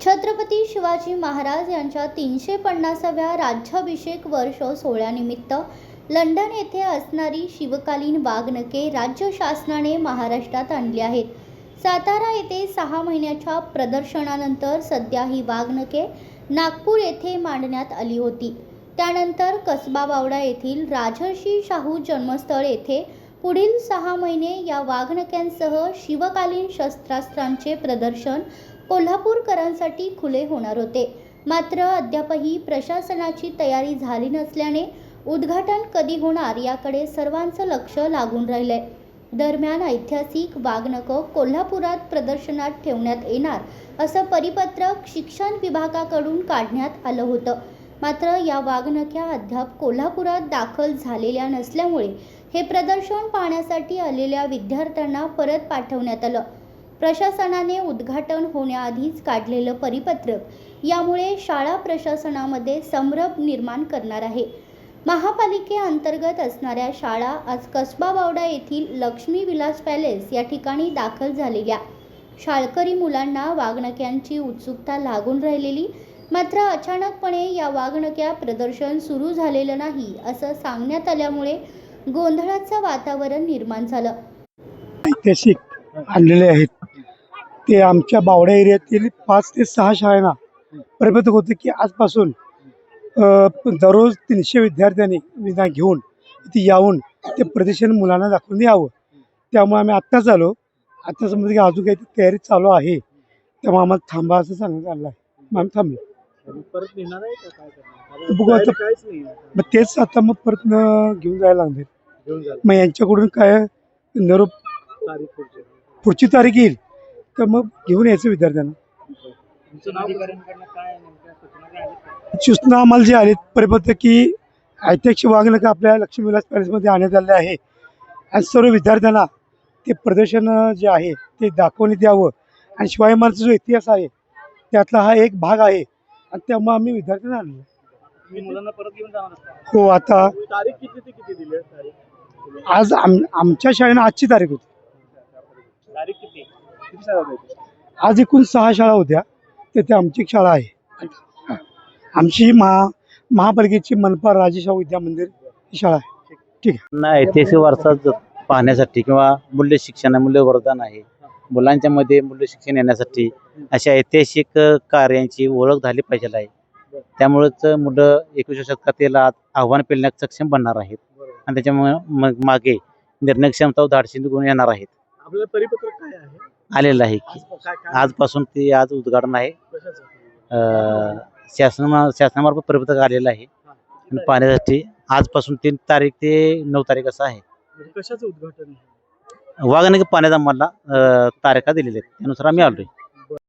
छत्रपती शिवाजी महाराज यांच्या तीनशे पन्नासाव्या राज्याभिषेक वर्ष सोहळ्यानिमित्त लंडन येथे असणारी शिवकालीन वागणके राज्य शासनाने महाराष्ट्रात आणली आहेत. सातारा येथे सहा महिन्याच्या प्रदर्शनानंतर सध्या ही वाघनखे नागपूर येथे मांडण्यात आली होती. त्यानंतर कसबा बावडा येथील राजर्षी शाहू जन्मस्थळ येथे पुढील सहा महिने या वाघनक्यांसह शिवकालीन शस्त्रास्त्रांचे प्रदर्शन कोल्हापूरकरांसाठी खुले होणार होते. मात्र अद्यापही प्रशासनाची तयारी झाली नसल्याने उद्घाटन कधी होणार याकडे सर्वांचं लक्ष लागून राहिलंय. दरम्यान ऐतिहासिक वाघनकं कोल्हापुरात प्रदर्शनात ठेवण्यात येणार असं परिपत्रक शिक्षण विभागाकडून काढण्यात आलं होतं. मात्र या वाघनख्या अद्याप कोल्हापुरात दाखल झालेल्या नसल्यामुळे हे प्रदर्शन पाहण्यासाठी आलेल्या विद्यार्थ्यांना परत पाठवण्यात आलं. प्रशासनाने उद्घाटन होण्याआधीच काढलेलं परिपत्रक यामुळे शाळा प्रशासनामध्ये संभ्रम निर्माण करणार आहे. महापालिकेअंतर्गत असणाऱ्या शाळा आज कसबा बावडा येथील लक्ष्मी विलास पॅलेस या ठिकाणी दाखल झालेल्या. शाळकरी मुलांना वागणक्यांची उत्सुकता लागून राहिलेली मात्र अचानकपणे या वागणक्या प्रदर्शन सुरू झालेलं नाही असं सांगण्यात आल्यामुळे गोंधळाचं वातावरण निर्माण झालं. ऐतिहासिक आणलेले आहेत. ते आमच्या बावडा एरियातील पाच ते सहा शाळांना प्रबोधक होते की आजपासून दररोज तीनशे विद्यार्थ्यांनी विधान घेऊन इथे यावून ते प्रदर्शन मुलांना दाखवून यावं. त्यामुळे आम्ही आत्ताच आलो. आत्ता समजा की अजून काही तयारी चालू आहे. त्यामुळे आम्हाला थांबा असं सांगण्यात आलं आहे. मग आम्ही थांबलो परत निघणार आहे का? काय करणार? बघू आता. काहीच नाही. मग तेच आता मग परत घेऊन जायला लागणार. मग यांच्याकडून काय निरोप पुढची तारीख येईल. तर मग घेऊन यायचं विद्यार्थ्यांना. सूचना का? आम्हाला जी आली परिपत्र की ऐतिहासिक वाघनका आपल्या लक्ष्मी विलास पॅलेसमध्ये आणण्यात आले आहे. आणि सर्व विद्यार्थ्यांना ते प्रदर्शन जे आहे ते दाखवण्यात यावं आणि शिवाजी महाराजचा जो इतिहास आहे त्यातला हा एक भाग आहे. आणि त्यामुळे आम्ही विद्यार्थ्यांना आणलं. तुम्ही मुलांना परत घेऊन जाणार असता हो आता तारीख किती ते किती दिली आज आम आमच्या शाळेनं आजची तारीख होती? आज एकूण सहा शाळा होत्या. तेथे आमची एक शाळा आहे. हा. आमची महा महापालिकेची मनपा राजेशाहू विद्या मंदिर ही शाळा आहे. ना ऐतिहासिक वारसा पाहण्यासाठी किंवा मूल्य शिक्षण मूल्यवर्धन आहे. मुलांच्या मध्ये मूल्य शिक्षण येण्यासाठी अशा ऐतिहासिक कार्यांची ओळख झाली पाहिजे आहे. त्यामुळेच मुलं एकविसव्या शतकातील आ- आव्हान पेलण्यास सक्षम बनणार आहेत. आणि त्याच्यामुळे मग मागे निर्णय क्षमता व धाडसी गुण येणार आहेत. आपल्याला परिपत्रक काय आहे? आलेलं आहे की आज काय काय? आजपासून ते आज उद्घाटन आहे. कशाचं? अ, शासन शासनामार्फत परिपत्रक आलेलं आहे. आणि पाहण्यासाठी आजपासून तीन तारीख ते नऊ तारीख असं आहे. म्हणजे कशाचं उद्घाटन आहे? पाण्यात आम्हाला अ, तारखा दिलेल्या आहेत. त्यानुसार आम्ही आलोय.